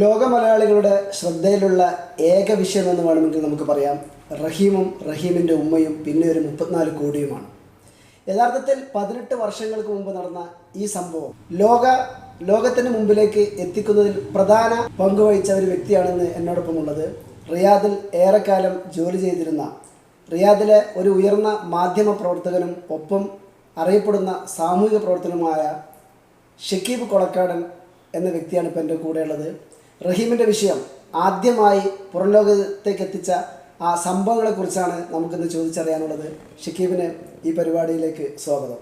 ലോക മലയാളികളുടെ ശ്രദ്ധയിലുള്ള ഏക വിഷയം എന്ന് വേണമെങ്കിൽ നമുക്ക് പറയാം. റഹീമും റഹീമിന്റെ ഉമ്മയും പിന്നെ ഒരു മുപ്പത്തിനാല് കോടിയുമാണ്. യഥാർത്ഥത്തിൽ പതിനെട്ട് വർഷങ്ങൾക്ക് മുമ്പ് നടന്ന ഈ സംഭവം ലോക ലോകത്തിന് മുമ്പിലേക്ക് എത്തിക്കുന്നതിൽ പ്രധാന പങ്ക് വഹിച്ച ഒരു വ്യക്തിയാണെന്ന് എന്നോടൊപ്പമുള്ളത് റിയാദിൽ ഏറെക്കാലം ജോലി ചെയ്തിരുന്ന റിയാദിലെ ഒരു ഉയർന്ന മാധ്യമ പ്രവർത്തകനും ഒപ്പം അറിയപ്പെടുന്ന സാമൂഹിക പ്രവർത്തനവുമായ ഷക്കീബ് കൊളക്കാടൻ എന്ന വ്യക്തിയാണ് ഇപ്പോൾ എന്റെ കൂടെയുള്ളത്. റഹീമിന്റെ വിഷയം ആദ്യമായി പുറം ലോകത്തേക്ക് എത്തിച്ച ആ സംഭവങ്ങളെക്കുറിച്ചാണ് നമുക്കിന്ന് ചോദിച്ചറിയാനുള്ളത്. ഷക്കീബിന് ഈ പരിപാടിയിലേക്ക് സ്വാഗതം.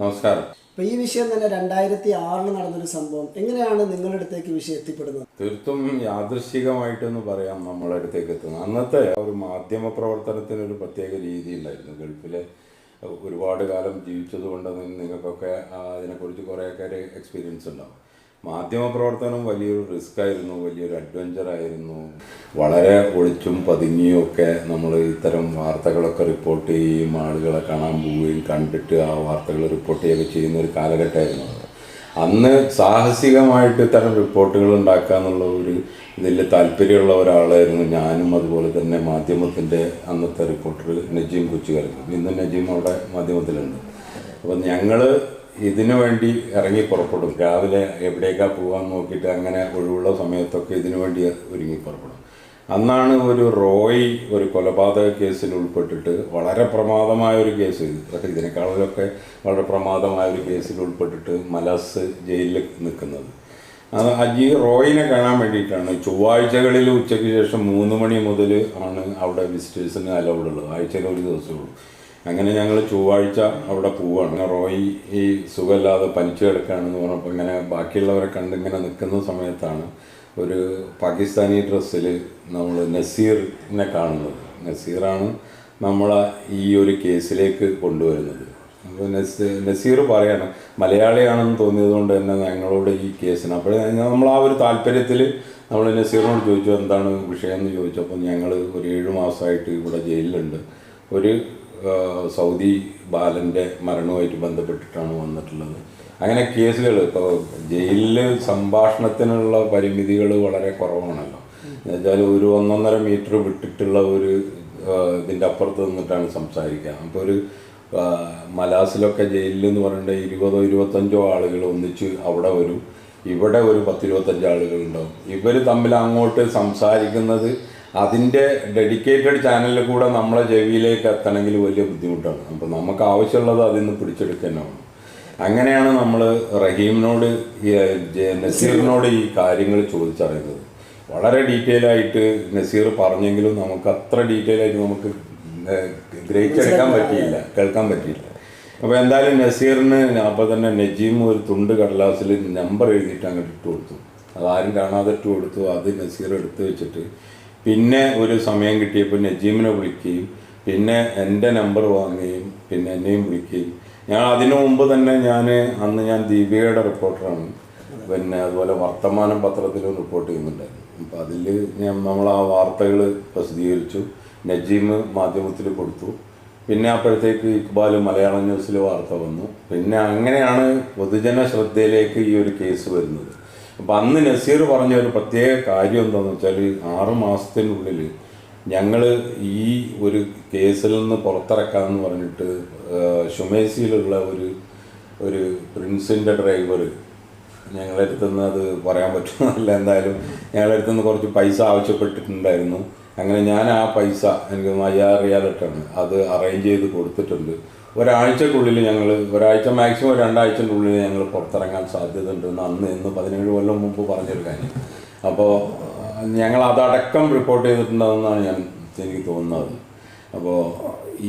നമസ്കാരം. ഇപ്പൊ ഈ വിഷയം തന്നെ രണ്ടായിരത്തി ആറിൽ നടന്നൊരു സംഭവം. എങ്ങനെയാണ് നിങ്ങളുടെ അടുത്തേക്ക് വിഷയം എത്തിപ്പെടുന്നത്? തീർത്തും യാദൃശികമായിട്ടെന്ന് പറയാം നമ്മളെ അടുത്തേക്ക് എത്തുന്നത്. അന്നത്തെ ഒരു മാധ്യമ പ്രവർത്തനത്തിന് ഒരു പ്രത്യേക രീതി ഉണ്ടായിരുന്നു. ഗൾഫിലെ ഒരുപാട് കാലം ജീവിച്ചത് കൊണ്ട് നിങ്ങൾക്കൊക്കെ അതിനെക്കുറിച്ച് കുറേയൊക്കെ എക്സ്പീരിയൻസ് ഉണ്ടാവും. മാധ്യമ പ്രവർത്തനം വലിയൊരു റിസ്ക് ആയിരുന്നു വലിയൊരു അഡ്വഞ്ചർ ആയിരുന്നു വളരെ ഒളിച്ചും പതുങ്ങിയും ഒക്കെ നമ്മൾ ഇത്തരം വാർത്തകളൊക്കെ റിപ്പോർട്ട് ചെയ്യുകയും ആളുകളെ കാണാൻ പോവുകയും കണ്ടിട്ട് ആ വാർത്തകൾ റിപ്പോർട്ട് ചെയ്യുകയൊക്കെ ചെയ്യുന്ന ഒരു കാലഘട്ടമായിരുന്നു അന്ന് സാഹസികമായിട്ട് ഇത്തരം റിപ്പോർട്ടുകൾ ഉണ്ടാക്കുക എന്നുള്ള ഒരു ഇതിൽ താല്പര്യമുള്ള ഒരാളായിരുന്നു ഞാനും അതുപോലെ തന്നെ മാധ്യമത്തിന്റെ അന്നത്തെ റിപ്പോർട്ടർ നജീം കൊച്ചുകാരനും ഇന്ന് നജീം അവിടെ മാധ്യമത്തിലുണ്ട്. അപ്പം ഞങ്ങൾ ഇതിനു വേണ്ടി ഇറങ്ങി പുറപ്പെടും. രാവിലെ എവിടേക്കാ പോകാൻ നോക്കിയിട്ട് അങ്ങനെ ഒഴിവുള്ള സമയത്തൊക്കെ ഇതിനു വേണ്ടി ഒരുങ്ങി പുറപ്പെടും. അന്നാണ് ഒരു റോയ് ഒരു കൊലപാതക കേസിൽ ഉൾപ്പെട്ടിട്ട് വളരെ പ്രമാദമായ ഒരു കേസ്. അതൊക്കെ ഇതിനേക്കാളൊക്കെ വളരെ പ്രമാദമായ ഒരു കേസിൽ ഉൾപ്പെട്ടിട്ട് മലസ് ജയിലിൽ നിൽക്കുന്നത്. അജി റോയിനെ കാണാൻ വേണ്ടിയിട്ടാണ് ചൊവ്വാഴ്ചകളിൽ ഉച്ചയ്ക്ക് ശേഷം മൂന്ന് മണി മുതൽ ആണ് അവിടെ വിസിറ്റേഴ്സിന് അലൗഡ് ഉള്ളത്. ആഴ്ചയിൽ ഒരു ദിവസമേ ഉള്ളൂ. അങ്ങനെ ഞങ്ങൾ ചൊവ്വാഴ്ച അവിടെ പോവുകയാണ് അങ്ങനെ റോയി ഈ സുഖമില്ലാതെ പനിച്ചു കിടക്കുകയാണെന്ന് പറഞ്ഞപ്പോൾ ഇങ്ങനെ ബാക്കിയുള്ളവരെ കണ്ട് ഇങ്ങനെ നിൽക്കുന്ന സമയത്താണ് ഒരു പാകിസ്ഥാനി ഡ്രസ്സിൽ നമ്മൾ നസീറിനെ കാണുന്നത്. നസീറാണ് നമ്മളെ ഈ ഒരു കേസിലേക്ക് കൊണ്ടുവരുന്നത്. അപ്പോൾ നസീർ പറയാണ് മലയാളിയാണെന്ന് തോന്നിയത് കൊണ്ട് തന്നെ ഞങ്ങളോട് ഈ കേസിന് അപ്പോൾ നമ്മൾ ആ ഒരു താല്പര്യത്തിൽ നമ്മൾ നസീറിനോട് ചോദിച്ചു എന്താണ് വിഷയം എന്ന് ചോദിച്ചപ്പോൾ ഞങ്ങൾ ഒരു ഏഴ് മാസമായിട്ട് ഇവിടെ ജയിലിലുണ്ട്. ഒരു സൗദി ബാലന്റെ മരണവുമായിട്ട് ബന്ധപ്പെട്ടിട്ടാണ് വന്നിട്ടുള്ളത്. അങ്ങനെ കേസുകൾ ഇപ്പോൾ ജയിലിൽ സംഭാഷണത്തിനുള്ള പരിമിതികൾ വളരെ കുറവാണല്ലോ. എന്നുവെച്ചാൽ ഒരു ഒന്നൊന്നര മീറ്റർ വിട്ടിട്ടുള്ള ഒരു ഇതിന്റെ അപ്പുറത്ത് നിന്നിട്ടാണ് സംസാരിക്കുക. അപ്പോൾ ഒരു മലാസിലൊക്കെ ജയിലിൽ എന്ന് പറയേണ്ട ഇരുപതോ ഇരുപത്തഞ്ചോ ആളുകൾ ഒന്നിച്ച് അവിടെ വരും. ഇവിടെ ഒരു പത്തിരുപത്തഞ്ച് ആളുകളുണ്ടാവും. ഇവർ തമ്മിൽ അങ്ങോട്ട് സംസാരിക്കുന്നത് അതിന്റെ ഡെഡിക്കേറ്റഡ് ചാനലിൽ കൂടെ നമ്മളെ ചെവിയിലേക്ക് എത്തണമെങ്കിൽ വലിയ ബുദ്ധിമുട്ടാണ്. അപ്പോൾ നമുക്ക് ആവശ്യമുള്ളത് അതിൽ നിന്ന് പിടിച്ചെടുക്കാനാണ് അങ്ങനെയാണ് നമ്മൾ റഹീമിനോട് നസീറിനോട് ഈ കാര്യങ്ങൾ ചോദിച്ചറിയുന്നത്. വളരെ ഡീറ്റെയിൽ ആയിട്ട് നസീർ പറഞ്ഞെങ്കിലും നമുക്ക് അത്ര ഡീറ്റെയിൽ ആയിട്ട് നമുക്ക് ഗ്രഹിച്ചെടുക്കാൻ പറ്റിയില്ല കേൾക്കാൻ പറ്റിയില്ല. അപ്പോൾ എന്തായാലും നസീറിന് അപ്പോൾ തന്നെ നജീം ഒരു തുണ്ട് കടലാസിൽ നമ്പർ എഴുതിയിട്ട് അങ്ങോട്ട് ഇട്ട് കൊടുത്തു. അതാരും കാണാതെ ഇട്ട് കൊടുത്തു. അത് നസീർ എടുത്ത് വെച്ചിട്ട് പിന്നെ ഒരു സമയം കിട്ടിയപ്പോൾ നജീമിനെ വിളിക്കുകയും പിന്നെ എന്റെ നമ്പർ വാങ്ങുകയും പിന്നെ എന്നെയും വിളിക്കുകയും. ഞാൻ അതിനു മുമ്പ് തന്നെ ഞാൻ അന്ന് ഞാൻ ദീപികയുടെ റിപ്പോർട്ടറാണ് പിന്നെ അതുപോലെ വർത്തമാനം പത്രത്തിലും റിപ്പോർട്ട് ചെയ്യുന്നുണ്ടായിരുന്നു. അപ്പോൾ അതിൽ ഞാൻ നമ്മൾ ആ വാർത്തകൾ പ്രസിദ്ധീകരിച്ചു. നജീം മാധ്യമത്തിൽ കൊടുത്തു. പിന്നെ അപ്പോഴത്തേക്ക് ഇക്ബാൽ മലയാളം ന്യൂസിൽ വാർത്ത വന്നു. പിന്നെ അങ്ങനെയാണ് പൊതുജന ശ്രദ്ധയിലേക്ക് ഈ ഒരു കേസ് വരുന്നത്. അപ്പം അന്ന് നസീർ പറഞ്ഞ ഒരു പ്രത്യേക കാര്യം എന്താണെന്ന് വെച്ചാൽ ആറ് മാസത്തിനുള്ളിൽ ഞങ്ങൾ ഈ ഒരു കേസിൽ നിന്ന് പുറത്തിറക്കാമെന്ന് പറഞ്ഞിട്ട് ഷുമേസിയിലുള്ള ഒരു ഒരു പ്രിൻസിന്റെ ഡ്രൈവർ ഞങ്ങളുടെ അടുത്ത് നിന്ന് അത് പറയാൻ പറ്റുന്നതല്ല എന്തായാലും ഞങ്ങളുടെ അടുത്ത് നിന്ന് കുറച്ച് പൈസ ആവശ്യപ്പെട്ടിട്ടുണ്ടായിരുന്നു. അങ്ങനെ ഞാൻ ആ പൈസ എനിക്ക് അയ്യായിരം അത് അറേഞ്ച് ചെയ്ത് കൊടുത്തിട്ടുണ്ട്. ഒരാഴ്ചക്കുള്ളിൽ ഞങ്ങൾ ഒരാഴ്ച മാക്സിമം രണ്ടാഴ്ചന്റെ ഉള്ളിൽ ഞങ്ങൾ പുറത്തിറങ്ങാൻ സാധ്യത എന്ന് അന്ന് ഇന്ന് പതിനേഴ് കൊല്ലം മുമ്പ് പറഞ്ഞൊരു കാര്യം. അപ്പോൾ ഞങ്ങൾ അതടക്കം റിപ്പോർട്ട് ചെയ്തിട്ടുണ്ടെന്നാണ് ഞാൻ എനിക്ക് തോന്നുന്നത്. അപ്പോൾ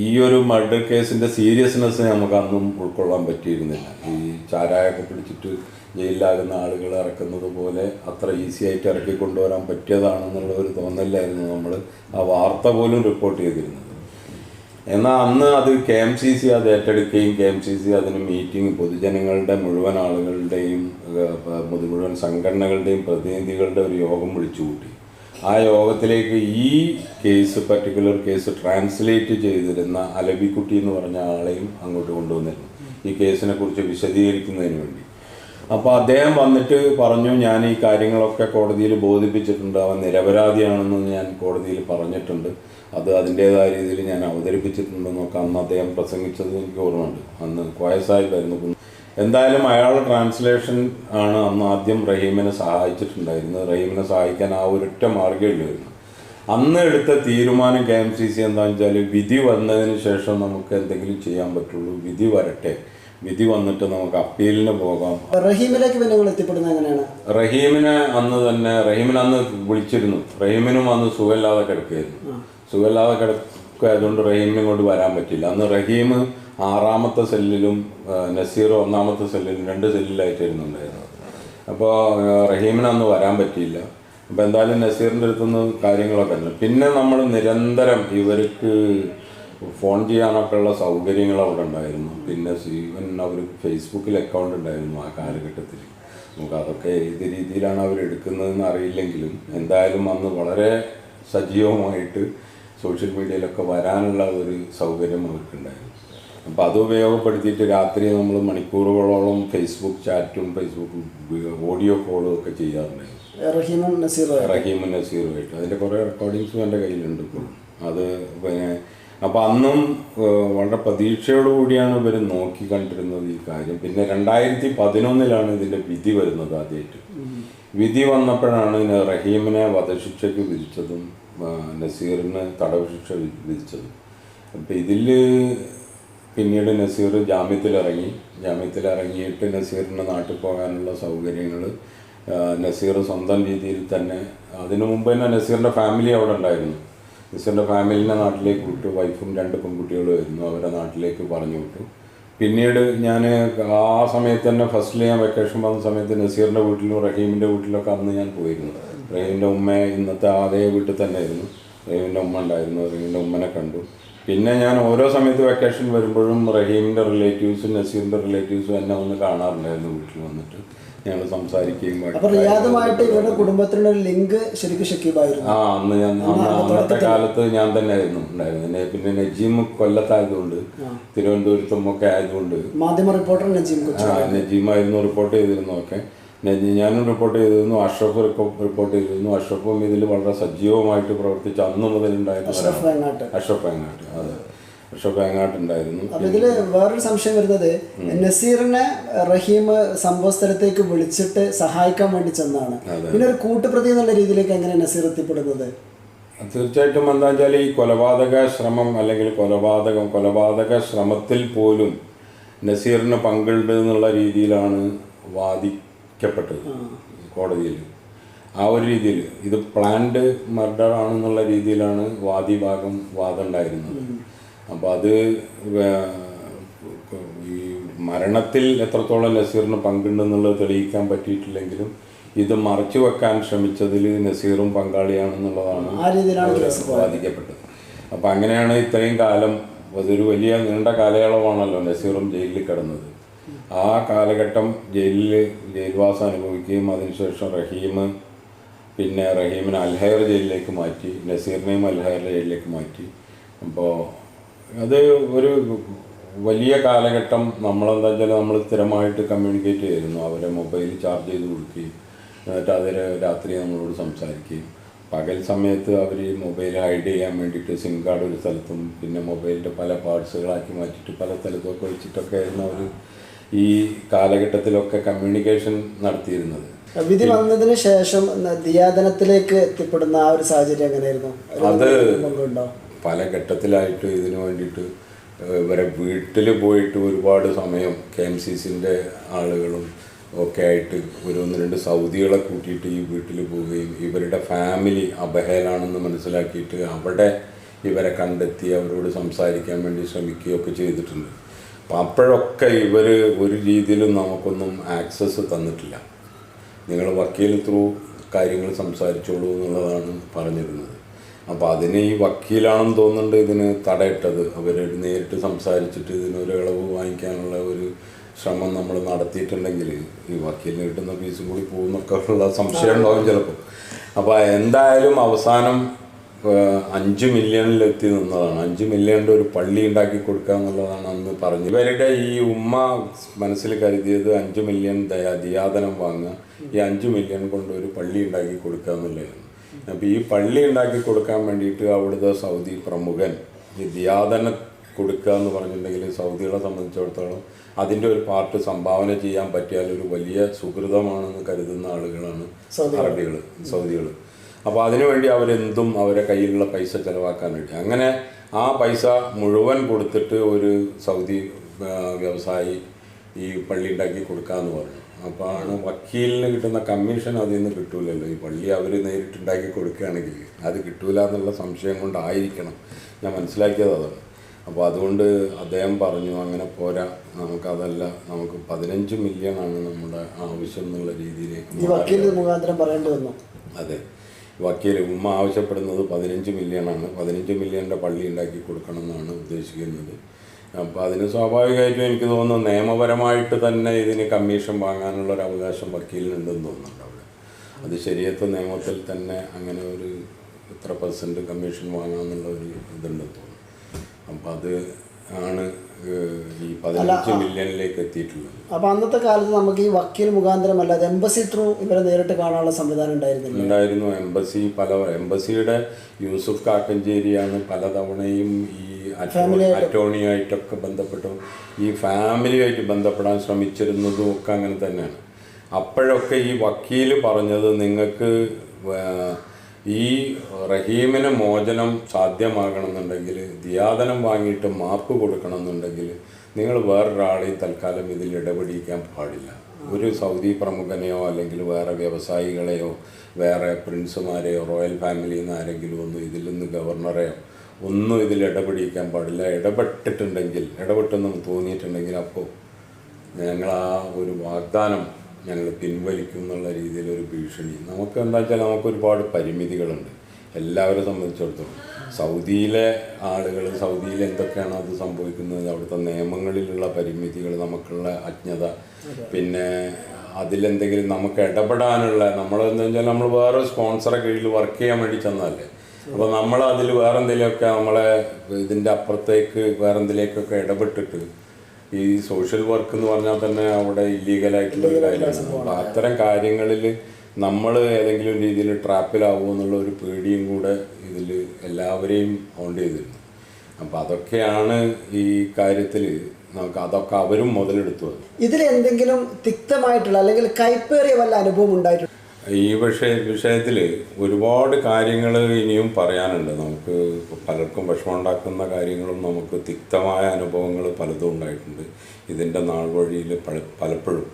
ഈ ഒരു മർഡർ കേസിന്റെ സീരിയസ്നെസ് നമുക്ക് അന്നും ഉൾക്കൊള്ളാൻ പറ്റിയിരുന്നില്ല. ഈ ചാരായൊക്കെ പിടിച്ചിട്ട് ജയിലിലാകുന്ന ആളുകൾ ഇറക്കുന്നത് പോലെ അത്ര ഈസി ആയിട്ട് ഇറക്കി കൊണ്ടുവരാൻ പറ്റിയതാണെന്നുള്ള ഒരു തോന്നലായിരുന്നു നമ്മൾ ആ വാർത്ത പോലും റിപ്പോർട്ട് ചെയ്തിരുന്നത്. എന്നാൽ അന്ന് അത് കെ എം സി സി അത് ഏറ്റെടുക്കുകയും കെ എം സി സി അതിന് മീറ്റിംഗ് പൊതുജനങ്ങളുടെ മുഴുവൻ ആളുകളുടെയും മുഴുവൻ സംഘടനകളുടെയും പ്രതിനിധികളുടെ ഒരു യോഗം വിളിച്ചു കൂട്ടി ആ യോഗത്തിലേക്ക് ഈ കേസ് പർട്ടിക്കുലർ കേസ് ട്രാൻസ്ലേറ്റ് ചെയ്തിരുന്ന അലബിക്കുട്ടി എന്ന് പറഞ്ഞ ആളെയും അങ്ങോട്ട് കൊണ്ടുവന്നിരുന്നു. ഈ കേസിനെ കുറിച്ച് വിശദീകരിക്കുന്നതിന് വേണ്ടി. അപ്പോൾ അദ്ദേഹം വന്നിട്ട് പറഞ്ഞു ഞാൻ ഈ കാര്യങ്ങളൊക്കെ കോടതിയിൽ ബോധിപ്പിച്ചിട്ടുണ്ട്. അവൻ നിരപരാധിയാണെന്ന് ഞാൻ കോടതിയിൽ പറഞ്ഞിട്ടുണ്ട്. അത് അതിന്റേതായ രീതിയിൽ ഞാൻ അവതരിപ്പിച്ചിട്ടുണ്ടെന്നൊക്കെ അന്ന് അദ്ദേഹം പ്രസംഗിച്ചത് എനിക്ക് ഓർമ്മയുണ്ട്. അന്ന് കോയസാഹിബായിരുന്നു എന്തായാലും അയാളുടെ ട്രാൻസ്ലേഷൻ ആണ് അന്ന് ആദ്യം റഹീമിനെ സഹായിച്ചിട്ടുണ്ടായിരുന്നത്. റഹീമിനെ സഹായിക്കാൻ ആ ഒരൊറ്റ മാർഗമില്ലായിരുന്നു അന്ന് എടുത്ത തീരുമാനം കെ എം സി സി എന്താണെന്ന് വെച്ചാൽ വിധി വന്നതിന് ശേഷം നമുക്ക് എന്തെങ്കിലും ചെയ്യാൻ പറ്റുള്ളൂ. വിധി വരട്ടെ. വിധി വന്നിട്ട് നമുക്ക് അപ്പീലിന് പോകാം. റഹീമിലേക്ക് പിന്നെ നിങ്ങൾ എത്തിപ്പെടുന്നത് എങ്ങനെയാണ്? റഹീമിനെ അന്ന് തന്നെ റഹീമിനെ അന്ന് വിളിച്ചിരുന്നു. റഹീമിനും അന്ന് സുഖമില്ലാതെ കിടക്കുകയായിരുന്നു. സുഖമില്ലാതെ കിടക്കുന്നതുകൊണ്ട് റഹീമിനെ കൊണ്ട് വരാൻ പറ്റില്ല. അന്ന് റഹീം ആറാമത്തെ സെല്ലിലും നസീർ ഒന്നാമത്തെ സെല്ലിലും രണ്ട് സെല്ലിലായിട്ടായിരുന്നു ഉണ്ടായിരുന്നത് അപ്പോൾ റഹീമിന് അന്ന് വരാൻ പറ്റിയില്ല. അപ്പോൾ എന്തായാലും നസീറിന്റെ അടുത്തുനിന്ന് കാര്യങ്ങളൊക്കെ ഉണ്ട്. പിന്നെ നമ്മൾ നിരന്തരം ഇവർക്ക് ഫോൺ ചെയ്യാനൊക്കെ ഉള്ള സൗകര്യങ്ങൾ അവിടെ ഉണ്ടായിരുന്നു. പിന്നെ ഈവൻ അവർ ഫേസ്ബുക്കിൽ അക്കൗണ്ട് ഉണ്ടായിരുന്നു ആ കാലഘട്ടത്തിൽ. നമുക്ക് അതൊക്കെ ഏത് രീതിയിലാണ് അവർ എടുക്കുന്നതെന്ന് അറിയില്ലെങ്കിലും എന്തായാലും അന്ന് വളരെ സജീവമായിട്ട് സോഷ്യൽ മീഡിയയിലൊക്കെ വരാനുള്ള ഒരു സൗകര്യം അവർക്കുണ്ടായിരുന്നു. അപ്പോൾ അത് ഉപയോഗപ്പെടുത്തിയിട്ട് രാത്രി നമ്മൾ മണിക്കൂറുകളോളം ഫേസ്ബുക്ക് ചാറ്റും ഫേസ്ബുക്ക് ഓഡിയോ കോളും ഒക്കെ ചെയ്യാറുണ്ടായിരുന്നു. റഹീമും നസീറും റഹീമും നസീറുമായിട്ട്. അതിന്റെ കുറേ റെക്കോർഡിങ്സും എന്റെ കയ്യിലുണ്ട് ഇപ്പോൾ അത് പിന്നെ അപ്പോൾ അന്നും വളരെ പ്രതീക്ഷയോടുകൂടിയാണ് ഇവർ നോക്കി കണ്ടിരുന്നത് ഈ കാര്യം. പിന്നെ രണ്ടായിരത്തി പതിനൊന്നിലാണ് ഇതിന്റെ വിധി വരുന്നത് ആദ്യമായിട്ട്. വിധി വന്നപ്പോഴാണ് റഹീമിനെ വധശിക്ഷയ്ക്ക് വിധിച്ചതും നസീറിന് തടവ് ശിക്ഷ വിധിച്ചത്. വിധിച്ചതും അപ്പം ഇതിൽ പിന്നീട് നസീർ ജാമ്യത്തിലിറങ്ങി. ജാമ്യത്തിലിറങ്ങിയിട്ട് നസീറിന് നാട്ടിൽ പോകാനുള്ള സൗകര്യങ്ങൾ നസീർ സ്വന്തം രീതിയിൽ തന്നെ അതിനു മുമ്പ് തന്നെ നസീറിന്റെ ഫാമിലി അവിടെ ഉണ്ടായിരുന്നു. നസീറിന്റെ ഫാമിലിനെ നാട്ടിലേക്ക് വിട്ടു. വൈഫും രണ്ട് പെൺകുട്ടികളുമായിരുന്നു അവരെ നാട്ടിലേക്ക് പറഞ്ഞു വിട്ടു. പിന്നീട് ഞാൻ ആ സമയത്ത് തന്നെ ഫസ്റ്റിൽ ഞാൻ വെക്കേഷൻ വന്ന സമയത്ത് നസീറിന്റെ വീട്ടിലും റഹീമിന്റെ വീട്ടിലൊക്കെ അന്ന് ഞാൻ പോയിരുന്നു. റഹീമിന്റെ ഉമ്മ ഇന്നത്തെ അതേ വീട്ടിൽ തന്നെ ആയിരുന്നു റഹീമിന്റെ ഉമ്മ ഉണ്ടായിരുന്നു. റഹീമിന്റെ ഉമ്മനെ കണ്ടു. പിന്നെ ഞാൻ ഓരോ സമയത്ത് വെക്കേഷൻ വരുമ്പോഴും റഹീമിന്റെ റിലേറ്റീവ്സും നസീറിന്റെ റിലേറ്റീവ്സും എന്നെ ഒന്ന് കാണാറുണ്ടായിരുന്നു വീട്ടിൽ വന്നിട്ട്. ഞങ്ങൾ സംസാരിക്കുകയും റിയാദുമായിട്ട് ഇവരുടെ കുടുംബത്തിനുള്ള ലിങ്ക് ശരിക്കും ഷക്കീബായിരുന്നു. ആ അന്ന് ഞാൻ അന്ന് അന്നത്തെ കാലത്ത് ഞാൻ തന്നെ ആയിരുന്നു ഉണ്ടായിരുന്നത്. പിന്നെ- പിന്നെ നജീം കൊല്ലത്തായതുകൊണ്ട് തിരുവനന്തപുരത്തും ഒക്കെ ആയതുകൊണ്ട് മാധ്യമ റിപ്പോർട്ടർ നജീം ആ നജീമായിരുന്നു റിപ്പോർട്ട് ചെയ്തിരുന്നു ഒക്കെ ഞാനും റിപ്പോർട്ട് ചെയ്തിരുന്നു അഷ്റഫ് റിപ്പോർട്ട് ചെയ്തിരുന്നു. അഷ്റഫും ഇതിൽ വളരെ സജീവമായിട്ട് പ്രവർത്തിച്ച് അന്ന് മുതൽ ഉണ്ടായിരുന്നു അഷ്റഫ് വേങ്ങാട്ട്. അതെ. അഷ്റഫ് വേങ്ങാട്ട് ഉണ്ടായിരുന്നു. അപ്പൊ ഇതിൽ വേറൊരു സംശയം വരുന്നത് നസീറിനെ റഹീം സംഭവ സ്ഥലത്തേക്ക് വിളിച്ചിട്ട് സഹായിക്കാൻ വേണ്ടി ചെന്നാണ്. പിന്നെ ഒരു കൂട്ടുപ്രതി എന്നുള്ള രീതിയിലേക്ക് എങ്ങനെ നസീർ എത്തിപ്പെടുന്നത്? തീർച്ചയായിട്ടും എന്താ വെച്ചാൽ ഈ കൊലപാതക ശ്രമം അല്ലെങ്കിൽ കൊലപാതകം കൊലപാതക ശ്രമത്തിൽ പോലും നസീറിന് പങ്കുണ്ട് എന്നുള്ള രീതിയിലാണ് വാദിക്കപ്പെട്ടത് കോടതിയിൽ. ആ ഒരു രീതിയിൽ ഇത് പ്ലാൻഡ് മർഡർ ആണെന്നുള്ള രീതിയിലാണ് വാദിഭാഗം വാദം ഉണ്ടായിരുന്നത് അപ്പോൾ അത് ഈ മരണത്തിൽ എത്രത്തോളം നസീറിന് പങ്കുണ്ടെന്നുള്ളത് തെളിയിക്കാൻ പറ്റിയിട്ടില്ലെങ്കിലും ഇത് മറച്ചു വെക്കാൻ ശ്രമിച്ചതിൽ നസീറും പങ്കാളിയാണെന്നുള്ളതാണ് ബാധിക്കപ്പെട്ടത് അപ്പം അങ്ങനെയാണ് ഇത്രയും കാലം അതൊരു വലിയ നീണ്ട കാലയളവാണല്ലോ നസീറും ജയിലിൽ കിടന്നത്. ആ കാലഘട്ടം ജയിലിൽ ജയിൽവാസം അനുഭവിക്കുകയും അതിനുശേഷം റഹീം പിന്നെ റഹീമിനെ അൽഹയർ ജയിലിലേക്ക് മാറ്റി നസീറിനെയും അൽഹയർ ജയിലിലേക്ക് മാറ്റി. അപ്പോൾ അത് ഒരു വലിയ കാലഘട്ടം നമ്മളെന്താ വെച്ചാൽ നമ്മൾ സ്ഥിരമായിട്ട് കമ്മ്യൂണിക്കേറ്റ് ചെയ്തിരുന്നു. അവരെ മൊബൈൽ ചാർജ് ചെയ്ത് കൊടുക്കുകയും എന്നിട്ട് അവർ രാത്രി നമ്മളോട് സംസാരിക്കുകയും. പകൽ സമയത്ത് അവർ മൊബൈൽ ഹൈഡ് ചെയ്യാൻ വേണ്ടിയിട്ട് സിം കാർഡ് ഒരു സ്ഥലത്തും പിന്നെ മൊബൈലിന്റെ പല പാർട്സുകളാക്കി മാറ്റിയിട്ട് പല സ്ഥലത്തൊക്കെ വെച്ചിട്ടൊക്കെ ആയിരുന്നു അവർ ഈ കാലഘട്ടത്തിലൊക്കെ കമ്മ്യൂണിക്കേഷൻ നടത്തിയിരുന്നത്. വിധി വന്നതിന് ശേഷം ദിയാദനത്തിലേക്ക് എത്തിപ്പെടുന്ന ആ ഒരു സാഹചര്യം എങ്ങനെയായിരുന്നു? അത് പല ഘട്ടത്തിലായിട്ട് ഇതിനു വേണ്ടിയിട്ട് ഇവരെ വീട്ടിൽ പോയിട്ട് ഒരുപാട് സമയം കെ എം സി സിന്റെ ആളുകളും ഒക്കെ ആയിട്ട് ഒരു ഒന്ന് രണ്ട് സൗദികളെ കൂട്ടിയിട്ട് ഈ വീട്ടിൽ പോവുകയും ഇവരുടെ ഫാമിലി അബഹേലാണെന്ന് മനസ്സിലാക്കിയിട്ട് അവിടെ ഇവരെ കണ്ടെത്തി അവരോട് സംസാരിക്കാൻ വേണ്ടി ശ്രമിക്കുകയൊക്കെ ചെയ്തിട്ടുണ്ട്. അപ്പോഴൊക്കെ ഇവർ ഒരു രീതിയിലും നമുക്കൊന്നും ആക്സസ് തന്നിട്ടില്ല. നിങ്ങൾ വക്കീൽ ത്രൂ കാര്യങ്ങൾ സംസാരിച്ചോളൂ എന്നുള്ളതാണ് പറഞ്ഞിരുന്നത്. അപ്പോൾ അതിന് ഈ വക്കീലാണെന്ന് തോന്നുന്നുണ്ട് ഇതിന് തടയിട്ടത്. അവർ നേരിട്ട് സംസാരിച്ചിട്ട് ഇതിനൊരു ഇളവ് വാങ്ങിക്കാനുള്ള ഒരു ശ്രമം നമ്മൾ നടത്തിയിട്ടുണ്ടെങ്കിൽ ഈ വക്കീലിന് കിട്ടുന്ന ഫീസും കൂടി പോകുന്നൊക്കെ ഉള്ള സംശയം ഉണ്ടാവും ചിലപ്പോൾ അപ്പോൾ എന്തായാലും അവസാനം അഞ്ച് മില്യണിലെത്തി നിന്നതാണ്. അഞ്ച് മില്യണിന്റെ ഒരു പള്ളി ഉണ്ടാക്കി കൊടുക്കുക എന്നുള്ളതാണ് അന്ന് പറഞ്ഞത്. ഇവരുടെ ഈ ഉമ്മ മനസ്സിൽ കരുതിയത് അഞ്ച് മില്യൺ ദയാ ദിയാദനം വാങ്ങുക ഈ അഞ്ച് മില്യൺ കൊണ്ട് ഒരു പള്ളി ഉണ്ടാക്കി കൊടുക്കുക എന്നുള്ളതാണ്. അപ്പോൾ ഈ പള്ളി ഉണ്ടാക്കി കൊടുക്കാൻ വേണ്ടിയിട്ട് അവിടുത്തെ സൗദി പ്രമുഖൻ ഈ ദിയാദന കൊടുക്കുക എന്ന് പറഞ്ഞിട്ടുണ്ടെങ്കിൽ സൗദികളെ സംബന്ധിച്ചിടത്തോളം അതിന്റെ ഒരു പാർട്ട് സംഭാവന ചെയ്യാൻ പറ്റിയാൽ ഒരു വലിയ സുഹൃതമാണെന്ന് കരുതുന്ന ആളുകളാണ് അറബികൾ സൗദികൾ അപ്പോൾ അതിനുവേണ്ടി അവരെന്തും അവരെ കയ്യിലുള്ള പൈസ ചിലവാക്കാൻ വേണ്ടി. അങ്ങനെ ആ പൈസ മുഴുവൻ കൊടുത്തിട്ട് ഒരു സൗദി വ്യവസായി ഈ പള്ളി ഉണ്ടാക്കി കൊടുക്കാമെന്ന് പറഞ്ഞു. അപ്പോൾ ആണ് വക്കീലിന് കിട്ടുന്ന കമ്മീഷൻ അതിൽ നിന്ന് കിട്ടൂലല്ലോ. ഈ പള്ളി അവർ നേരിട്ട് ഉണ്ടാക്കി കൊടുക്കുകയാണെങ്കിൽ അത് കിട്ടൂല എന്നുള്ള സംശയം കൊണ്ടായിരിക്കണം. ഞാൻ മനസ്സിലാക്കിയത് അതാണ്. അപ്പോൾ അതുകൊണ്ട് അദ്ദേഹം പറഞ്ഞു അങ്ങനെ പോരാ. നമുക്കതല്ല നമുക്ക് പതിനഞ്ച് മില്യൺ ആണ് നമ്മുടെ ആവശ്യം എന്നുള്ള രീതിയിലേക്ക് അതെ. വക്കീൽ ഉമ്മ ആവശ്യപ്പെടുന്നത് പതിനഞ്ച് മില്യണാണ് പതിനഞ്ച് മില്യന്റെ പള്ളി ഉണ്ടാക്കി കൊടുക്കണം എന്നാണ് ഉദ്ദേശിക്കുന്നത്. അപ്പോൾ അതിന് സ്വാഭാവികമായിട്ടും എനിക്ക് തോന്നുന്നു നിയമപരമായിട്ട് തന്നെ ഇതിന് കമ്മീഷൻ വാങ്ങാനുള്ള ഒരു അവകാശം വക്കീലിനുണ്ടെന്ന് തോന്നുന്നുണ്ട് അവിടെ. അത് ശരിയത്ത് നിയമത്തിൽ തന്നെ അങ്ങനെ ഒരു ഇത്ര പെർസെന്റ് കമ്മീഷൻ വാങ്ങാമെന്നുള്ള ഒരു ഇതുണ്ടെന്ന് തോന്നുന്നു. അപ്പോൾ അത് ആണ് ഈ പതിനഞ്ച് മില്യണിലേക്ക് എത്തിയിട്ടുള്ളത് അപ്പൊ അന്നത്തെ കാലത്ത് നമുക്ക് ഈ വക്കീൽ മുഖാന്തരം അല്ലാതെ എംബസി ത്രൂ ഇവരെ നേരിട്ട് കാണാനുള്ള സംവിധാനം ഉണ്ടായിരുന്നില്ല? ഉണ്ടായിരുന്നു. എംബസി പല എംബസിയുടെ യൂസുഫ് കാക്കഞ്ചേരിയാണ് പലതവണയും ഈ അറ്റോ- അറ്റോർണിയായിട്ടൊക്കെ ബന്ധപ്പെട്ടു. ഈ ഫാമിലിയായിട്ട് ബന്ധപ്പെടാൻ ശ്രമിച്ചിരുന്നതും ഒക്കെ അങ്ങനെ തന്നെയാണ്. അപ്പോഴൊക്കെ ഈ വക്കീൽ പറഞ്ഞത് നിങ്ങൾക്ക് ഈ റഹീമിന് മോചനം സാധ്യമാകണമെന്നുണ്ടെങ്കിൽ ദിയാദനം വാങ്ങിയിട്ട് മാപ്പ് കൊടുക്കണമെന്നുണ്ടെങ്കിൽ നിങ്ങൾ വേറൊരാളെയും തൽക്കാലം ഇതിൽ ഇടപെടിക്കാൻ പാടില്ല. ഒരു സൗദി പ്രമുഖനെയോ അല്ലെങ്കിൽ വേറെ വ്യവസായികളെയോ വേറെ പ്രിൻസുമാരെയോ റോയൽ ഫാമിലിയിൽ നിന്ന് ആരെങ്കിലും ഒന്നും ഇതിൽ നിന്ന് ഗവർണറെയോ ഒന്നും ഇതിൽ ഇടപെടിക്കാൻ പാടില്ല. ഇടപെട്ടിട്ടുണ്ടെങ്കിൽ ഇടപെട്ടെന്ന് തോന്നിയിട്ടുണ്ടെങ്കിൽ അപ്പോൾ ഞങ്ങൾ ആ ഒരു വാഗ്ദാനം ഞങ്ങൾ പിൻവലിക്കും എന്നുള്ള രീതിയിലൊരു ഭീഷണി. നമുക്ക് എന്താ വെച്ചാൽ നമുക്ക് ഒരുപാട് പരിമിതികളുണ്ട്. എല്ലാവരെ സംബന്ധിച്ചിടത്തോളം. സൗദിയിലെ ആളുകൾ സൗദിയിൽ എന്തൊക്കെയാണ് അത് സംഭവിക്കുന്നത് അവിടുത്തെ നിയമങ്ങളിലുള്ള പരിമിതികൾ നമുക്കുള്ള അജ്ഞത പിന്നെ അതിലെന്തെങ്കിലും നമുക്ക് ഇടപെടാനുള്ള എന്താ വെച്ചാൽ നമ്മൾ വേറെ സ്പോൺസറെ കീഴിൽ വർക്ക് ചെയ്യാൻ വേണ്ടി ചെന്നതല്ലേ? അപ്പോൾ നമ്മൾ അതിൽ വേറെ നമ്മളെ ഇതിന്റെ അപ്പുറത്തേക്ക് വേറെ എന്തെങ്കിലുമൊക്കെ ഇടപെട്ടിട്ട് ഈ സോഷ്യൽ വർക്ക് എന്ന് പറഞ്ഞാൽ തന്നെ അവിടെ ഇല്ലീഗലായിട്ടുള്ള ഒരു കാര്യമാണ്. അപ്പോൾ അത്തരം കാര്യങ്ങളിൽ നമ്മൾ ഏതെങ്കിലും രീതിയിൽ ട്രാപ്പിലാവുമോ എന്നുള്ള ഒരു പേടിയും കൂടെ ഇതിൽ എല്ലാവരെയും ഹോണ്ട് ചെയ്തിരുന്നു. അപ്പം അതൊക്കെയാണ് ഈ കാര്യത്തിൽ നമുക്ക് അതൊക്കെ അവരും മുതലെടുത്തു ഇതിൽ എന്തെങ്കിലും തിക്തമായിട്ടുള്ള അല്ലെങ്കിൽ കൈപ്പേറിയ വല്ല അനുഭവം ഉണ്ടായിട്ടുണ്ട്? ഈ വിഷയ വിഷയത്തിൽ ഒരുപാട് കാര്യങ്ങൾ ഇനിയും പറയാനുണ്ട്. നമുക്ക് പലർക്കും വിഷമമുണ്ടാക്കുന്ന കാര്യങ്ങളും നമുക്ക് തിക്തമായ അനുഭവങ്ങൾ പലതും ഉണ്ടായിട്ടുണ്ട്. ഇതിന്റെ നാൾ വഴിയിൽ പല പലപ്പോഴും.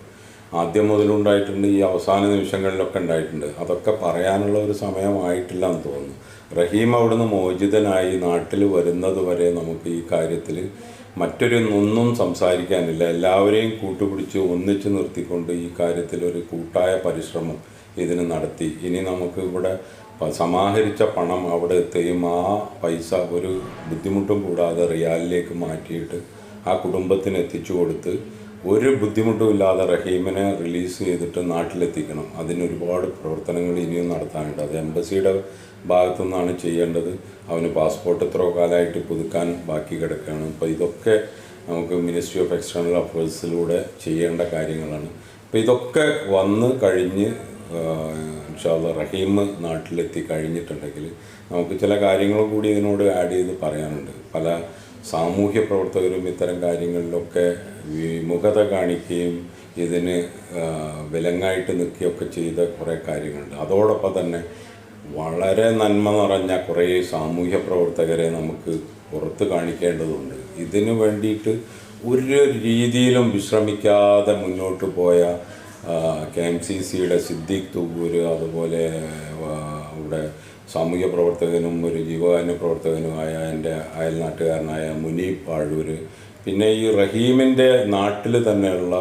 ആദ്യം മുതലുണ്ടായിട്ടുണ്ട് ഈ അവസാന നിമിഷങ്ങളിലൊക്കെ ഉണ്ടായിട്ടുണ്ട്. അതൊക്കെ പറയാനുള്ള ഒരു സമയമായിട്ടില്ല എന്ന് തോന്നുന്നു. റഹീം അവിടുന്ന് മോചിതനായി നാട്ടിൽ വരുന്നത് വരെ നമുക്ക് ഈ കാര്യത്തിൽ മറ്റൊരു ഒന്നും സംസാരിക്കാനില്ല. എല്ലാവരെയും കൂട്ടുപിടിച്ച് ഒന്നിച്ചു നിർത്തിക്കൊണ്ട് ഈ കാര്യത്തിൽ ഒരു കൂട്ടായ പരിശ്രമം ഇതിന് നടത്തി. ഇനി നമുക്ക് ഇവിടെ സമാഹരിച്ച പണം അവിടെ എത്തുകയും ആ പൈസ ഒരു ബുദ്ധിമുട്ടും കൂടാതെ റിയാലിലേക്ക് മാറ്റിയിട്ട് ആ കുടുംബത്തിന് എത്തിച്ചു കൊടുത്ത് ഒരു ബുദ്ധിമുട്ടും ഇല്ലാതെ റഹീമിനെ റിലീസ് ചെയ്തിട്ട് നാട്ടിലെത്തിക്കണം. അതിന് ഒരുപാട് പ്രവർത്തനങ്ങൾ ഇനിയും നടത്താനുണ്ട്. അത് എംബസിയുടെ ഭാഗത്തു നിന്നാണ് ചെയ്യേണ്ടത്. അവന് പാസ്പോർട്ട് എത്രയോ കാലമായിട്ട് പുതുക്കാൻ ബാക്കി കിടക്കുകയാണ്. അപ്പോൾ ഇതൊക്കെ നമുക്ക് മിനിസ്ട്രി ഓഫ് എക്സ്റ്റേണൽ അഫയേഴ്സിലൂടെ ചെയ്യേണ്ട കാര്യങ്ങളാണ്. അപ്പോൾ ഇതൊക്കെ വന്ന് കഴിഞ്ഞ് ഇൻഷാല്ല റഹീം നാട്ടിലെത്തി കഴിഞ്ഞിട്ടുണ്ടെങ്കിൽ നമുക്ക് ചില കാര്യങ്ങൾ കൂടി ഇതിനോട് ആഡ് ചെയ്ത് പറയാനുണ്ട്. പല സാമൂഹ്യ പ്രവർത്തകരും ഇത്തരം കാര്യങ്ങളിലൊക്കെ വിമുഖത കാണിക്കുകയും ഇതിന് വിലങ്ങായിട്ട് നിൽക്കുകയൊക്കെ ചെയ്ത കുറേ കാര്യങ്ങളുണ്ട്. അതോടൊപ്പം തന്നെ വളരെ നന്മ നിറഞ്ഞ കുറേ സാമൂഹ്യ പ്രവർത്തകരെ നമുക്ക് പുറത്ത് കാണിക്കേണ്ടതുണ്ട്. ഇതിനു വേണ്ടിയിട്ട് ഒരു രീതിയിലും വിശ്രമിക്കാതെ മുന്നോട്ട് പോയ കെ എം സി സിയുടെ സിദ്ദീഖ് തുബൂര് അതുപോലെ ഇവിടെ സാമൂഹ്യ പ്രവർത്തകനും ഒരു ജീവകാരുണ്യ പ്രവർത്തകനുമായ എന്റെ അയൽനാട്ടുകാരനായ മുനീബ് ആഴൂര്. പിന്നെ ഈ റഹീമിന്റെ നാട്ടിൽ തന്നെയുള്ള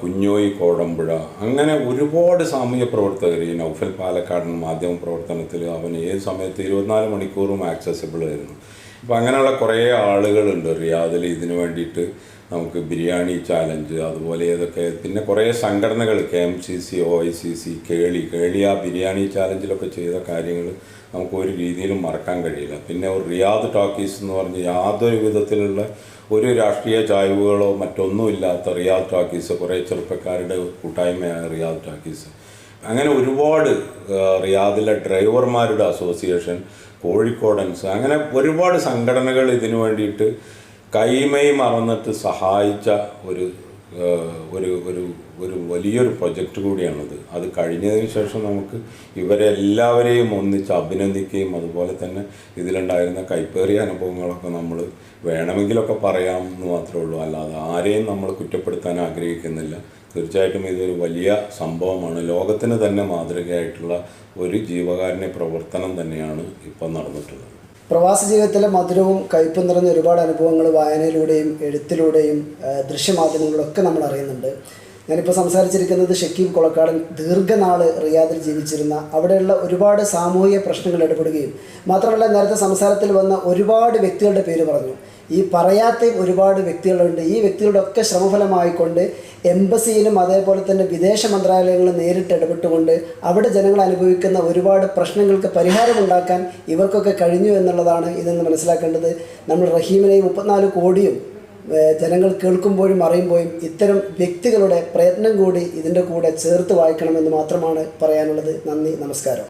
കുഞ്ഞോയി കോടമ്പുഴ. അങ്ങനെ ഒരുപാട് സാമൂഹ്യ പ്രവർത്തകർ ഈ നൗഫൽ പാലക്കാടൻ മാധ്യമ പ്രവർത്തനത്തിൽ അവൻ ഏത് സമയത്ത് ഇരുപത്തിനാല് മണിക്കൂറും ആക്സസിബിൾ ആയിരുന്നു. അപ്പോൾ അങ്ങനെയുള്ള കുറേ ആളുകളുണ്ട് റിയാദിൽ ഇതിനു വേണ്ടിയിട്ട്. നമുക്ക് ബിരിയാണി ചാലഞ്ച് അതുപോലെ ഏതൊക്കെ പിന്നെ കുറേ സംഘടനകൾ K M C C O I C C Keli Keli ആ ബിരിയാണി ചാലഞ്ചിലൊക്കെ ചെയ്ത കാര്യങ്ങൾ നമുക്ക് ഒരു രീതിയിലും മറക്കാൻ കഴിയില്ല. പിന്നെ ഒരു റിയാദ് ടോക്കീസ് എന്ന് പറഞ്ഞ് യാതൊരു വിധത്തിലുള്ള ഒരു രാഷ്ട്രീയ ചായ്വുകളോ മറ്റൊന്നും ഇല്ലാത്ത റിയാദ് ടോക്കീസ് കുറേ ചെറുപ്പക്കാരുടെ കൂട്ടായ്മയാണ് റിയാദ് ടോക്കീസ്. അങ്ങനെ ഒരുപാട് റിയാദിലെ ഡ്രൈവർമാരുടെ അസോസിയേഷൻ കോഴിക്കോടൻസ് അങ്ങനെ ഒരുപാട് സംഘടനകൾ ഇതിനു വേണ്ടിയിട്ട് കൈമൈ മറന്നിട്ട് സഹായിച്ച ഒരു ഒരു ഒരു ഒരു വലിയൊരു പ്രൊജക്റ്റ് കൂടിയാണിത്. അത് കഴിഞ്ഞതിന് ശേഷം നമുക്ക് ഇവരെ എല്ലാവരെയും ഒന്നിച്ച് അഭിനന്ദിക്കുകയും അതുപോലെ തന്നെ ഇതിലുണ്ടായിരുന്ന കൈപ്പേറിയ അനുഭവങ്ങളൊക്കെ നമ്മൾ വേണമെങ്കിലൊക്കെ പറയാം എന്ന് മാത്രമേ ഉള്ളൂ. അല്ലാതെ ആരെയും നമ്മൾ കുറ്റപ്പെടുത്താൻ ആഗ്രഹിക്കുന്നില്ല. തീർച്ചയായിട്ടും ഇതൊരു വലിയ സംഭവമാണ്. ലോകത്തിന് തന്നെ മാതൃകയായിട്ടുള്ള ഒരു ജീവകാരുണ്യ പ്രവർത്തനം തന്നെയാണ് ഇപ്പം നടന്നിട്ടുള്ളത്. പ്രവാസ ജീവിതത്തിലെ മധുരവും കയ്പും നിറഞ്ഞ ഒരുപാട് അനുഭവങ്ങൾ വായനയിലൂടെയും എഴുത്തിലൂടെയും ദൃശ്യമാധ്യമങ്ങളൊക്കെ നമ്മൾ അറിയുന്നുണ്ട്. ഞാനിപ്പോൾ സംസാരിച്ചിരിക്കുന്നത് ഷക്കീബ് കൊളക്കാടൻ ദീർഘനാൾ റിയാദിൽ ജീവിച്ചിരുന്ന അവിടെയുള്ള ഒരുപാട് സാമൂഹിക പ്രശ്നങ്ങൾ ഇടപെടുകയും മാത്രമല്ല നേരത്തെ സംസാരത്തിൽ വന്ന ഒരുപാട് വ്യക്തികളുടെ പേര് പറഞ്ഞു. ഈ പറയാത്ത ഒരുപാട് വ്യക്തികളുണ്ട്. ഈ വ്യക്തികളുടെ ഒക്കെ ശ്രമഫലമായിക്കൊണ്ട് എംബസിയിലും അതേപോലെ തന്നെ വിദേശ മന്ത്രാലയങ്ങളും നേരിട്ട് ഇടപെട്ടുകൊണ്ട് അവിടെ ജനങ്ങൾ അനുഭവിക്കുന്ന ഒരുപാട് പ്രശ്നങ്ങൾക്ക് പരിഹാരമുണ്ടാക്കാൻ ഇവർക്കൊക്കെ കഴിഞ്ഞു എന്നുള്ളതാണ് ഇതെന്ന് മനസ്സിലാക്കേണ്ടത്. നമ്മൾ റഹീമിനെയും മുപ്പത്തിനാല് കോടിയും ജനങ്ങൾ കേൾക്കുമ്പോഴും അറിയുമ്പോഴും ഇത്തരം വ്യക്തികളുടെ പ്രയത്നം കൂടി ഇതിന്റെ കൂടെ ചേർത്ത് വായിക്കണമെന്ന് മാത്രമാണ് പറയാനുള്ളത്. നന്ദി നമസ്കാരം.